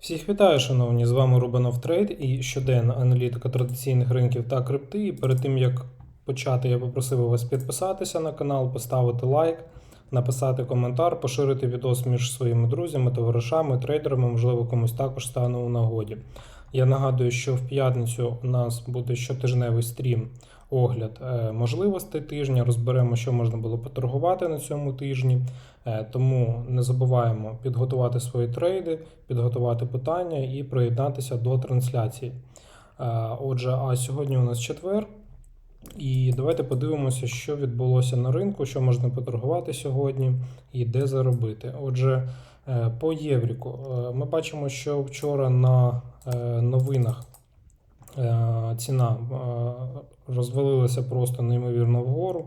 Всіх вітаю, шановні! З вами Рубанов Трейд і щоденна аналітика традиційних ринків та крипти. І перед тим як почати, я попросив вас підписатися на канал, поставити лайк, написати коментар, поширити відос між своїми друзями, товаришами, трейдерами, можливо, комусь також стане у нагоді. Я нагадую, що в п'ятницю у нас буде щотижневий стрім. Огляд е, можливостей тижня, розберемо, що можна було поторгувати на цьому тижні. Е, Тому не забуваємо підготувати свої трейди, підготувати питання і приєднатися до трансляції. Е, Отже, а сьогодні у нас четвер. І давайте подивимося, що відбулося на ринку, що можна поторгувати сьогодні і де заробити. Отже, по Євріку е, ми бачимо, що вчора на е, новинах е, ціна е, розвалилася просто неймовірно вгору.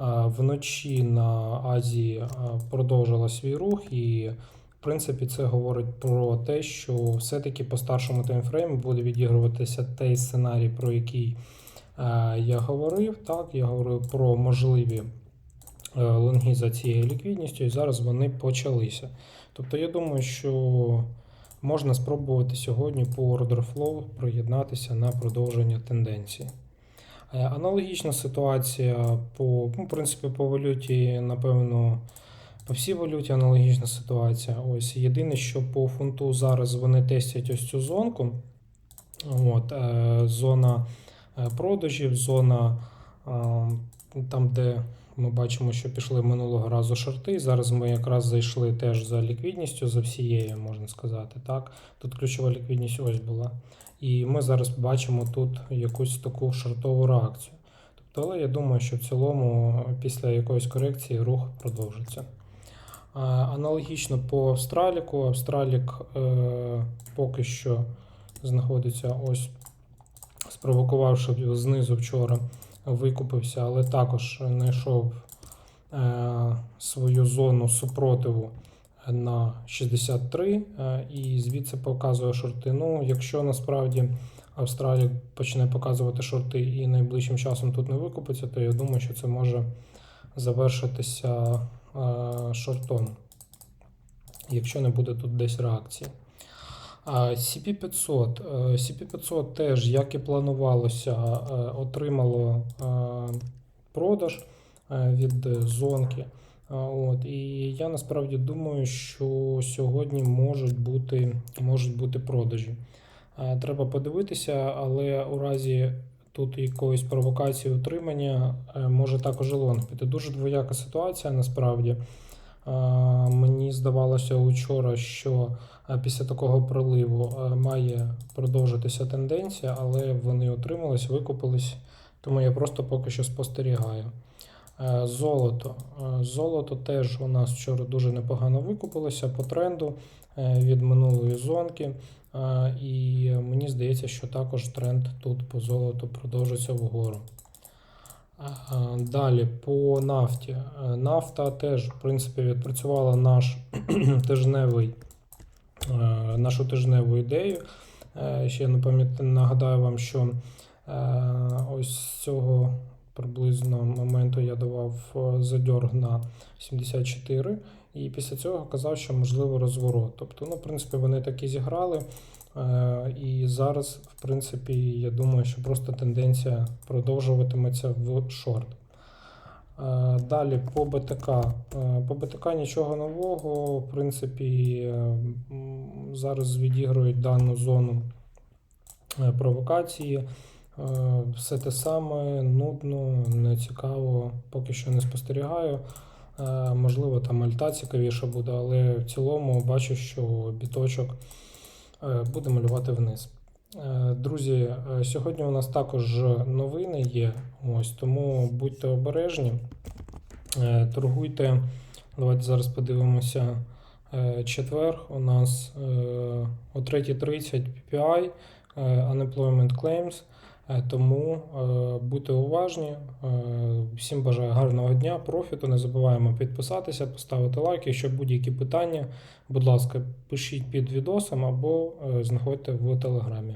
Е, Вночі на Азії е, продовжила свій рух, і в принципі це говорить про те, що все-таки по старшому таймфрейму буде відігруватися той сценарій, про який е, я говорив. Так, я говорив про можливі е, лонги за цією ліквідністю, і зараз вони почалися. Тобто, я думаю, що можна спробувати сьогодні по order flow приєднатися на продовження тенденції. Е, Аналогічна ситуація по, ну, в принципі, по валюті, напевно, по всій валюті аналогічна ситуація. Ось єдине, що по фунту зараз вони тестять ось цю зонку. От, е, зона е, продажів, зона е, там, де ми бачимо, що пішли минулого разу шорти. Зараз ми якраз зайшли теж за ліквідністю, за всією, можна сказати. Так? Тут ключова ліквідність ось була. І ми зараз бачимо тут якусь таку шортову реакцію. Тобто, але я думаю, що в цілому після якоїсь корекції рух продовжиться. Аналогічно по Австраліку. Австралік е, поки що знаходиться ось, спровокувавши знизу вчора, викупився, але також знайшов е, свою зону супротиву на 63 е, і звідси показує шорти. Ну, якщо насправді Австралія почне показувати шорти і найближчим часом тут не викупиться, то я думаю, що це може завершитися е, шортом, якщо не буде тут десь реакції. А CP500. Е, CP500 теж, як і планувалося, е, отримало е, продаж від зонки. От, і я насправді думаю, що сьогодні можуть бути, можуть бути продажі. Треба подивитися, але у разі тут якоїсь провокації утримання може також і лонг піти. Дуже двояка ситуація насправді. А, Мені здавалося учора, що е, після такого проливу е, має продовжитися тенденція, але вони утримались, викупились, тому я просто поки що спостерігаю. Е, Золото. Е, Золото теж у нас вчора дуже непогано викупилося по тренду е, від минулої зонки. Е, І мені здається, що також тренд тут по золоту продовжиться вгору. Е, Далі по нафті. Е, Нафта теж, в принципі, відпрацювала наш тижневий, е, нашу тижневу ідею. Ще не пам'ятаю, нагадаю вам, що ось цього приблизно моменту я давав е, задьорг на 74, і після цього казав, що можливо розворот. Тобто, ну, в принципі, вони так і зіграли. Е, І зараз, в принципі, я думаю, що просто тенденція продовжуватиметься в шорт. Е, Далі по БТК. По БТК нічого нового. В принципі, зараз відігрують дану зону провокації. Е, Все те саме, нудно, не цікаво, поки що не спостерігаю. Е, Можливо, там альта цікавіша буде, але в цілому бачу, що біточок е, буде малювати вниз. Друзі, сьогодні у нас також новини є, ось тому будьте обережні, торгуйте. Давайте зараз подивимося. Четвер у нас о 3.30 PPI, Unemployment Claims. Е, Тому е, будьте уважні. Е, Всім бажаю гарного дня, профіту. Не забуваємо підписатися, поставити лайк. Якщо будь-які питання, будь ласка, пишіть під відосом або знаходьте в телеграмі.